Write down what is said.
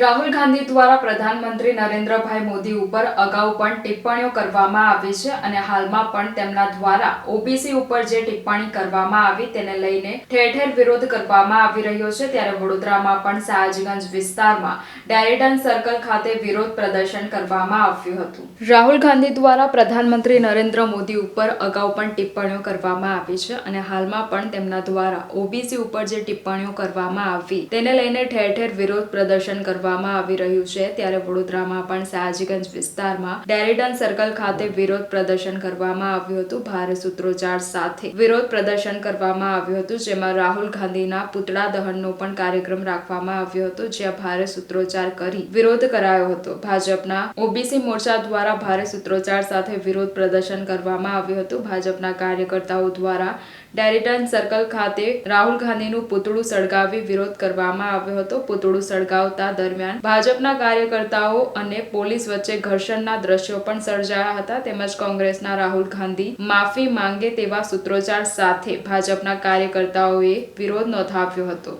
રાહુલ ગાંધી દ્વારા પ્રધાનમંત્રી નરેન્દ્રભાઈ મોદી ઉપર અગાઉ પણ ટિપ્પણીઓ કરવામાં આવી છે અને હાલમાં પણ તેમના દ્વારા ઓબીસી ઉપર જે ટિપ્પણી કરવામાં આવી તેને લઈને ઠેર ઠેર વિરોધ કરવામાં આવી રહ્યો છે. ત્યારે વડોદરામાં પણ સયાજગંજ વિસ્તારમાં ડેરેડન સર્કલ ખાતે વિરોધ પ્રદર્શન કરવામાં આવ્યું હતું. રાહુલ ગાંધી દ્વારા પ્રધાનમંત્રી નરેન્દ્ર મોદી ઉપર અગાઉ પણ ટિપ્પણીઓ કરવામાં આવી છે અને હાલમાં પણ તેમના દ્વારા ઓબીસી ઉપર જે ટિપ્પણીઓ કરવામાં આવી તેને લઈને ઠેર ઠેર વિરોધ પ્રદર્શન કરવામાં આવી રહ્યું છે, ત્યારે વડોદરામાં પણ સયાજીગંજ વિસ્તારમાં ડેરેડન સર્કલ ખાતે વિરોધ પ્રદર્શન કરવામાં આવ્યું હતું. ભારે સૂત્રોચ્ચાર સાથે વિરોધ પ્રદર્શન કરવામાં આવ્યું હતું, જેમાં રાહુલ ગાંધીના પુતળા દહનનો પણ કાર્યક્રમ રાખવામાં આવ્યો હતો, જ્યાં ભારે સૂત્રોચ્ચાર કરી વિરોધ કરાયો હતો. ભાજપના ઓબીસી મોરચા દ્વારા ભારે સૂત્રોચ્ચાર સાથે વિરોધ પ્રદર્શન કરવામાં આવ્યું હતું. ભાજપના કાર્યકર્તાઓ દ્વારા ડેરિટન સર્કલ ખાતે રાહુલ ગાંધીનું પૂતળું સળગાવી વિરોધ કરવામાં આવ્યો હતો. પૂતળું સળગાવતા દરમિયાન ભાજપના કાર્યકર્તાઓ અને પોલીસ વચ્ચે ઘર્ષણના દ્રશ્યો પણ સર્જાયા હતા. તેમજ કોંગ્રેસના રાહુલ ગાંધી માફી માંગે તેવા સૂત્રોચ્ચાર સાથે ભાજપના કાર્યકર્તાઓએ વિરોધ નોંધાવ્યો હતો.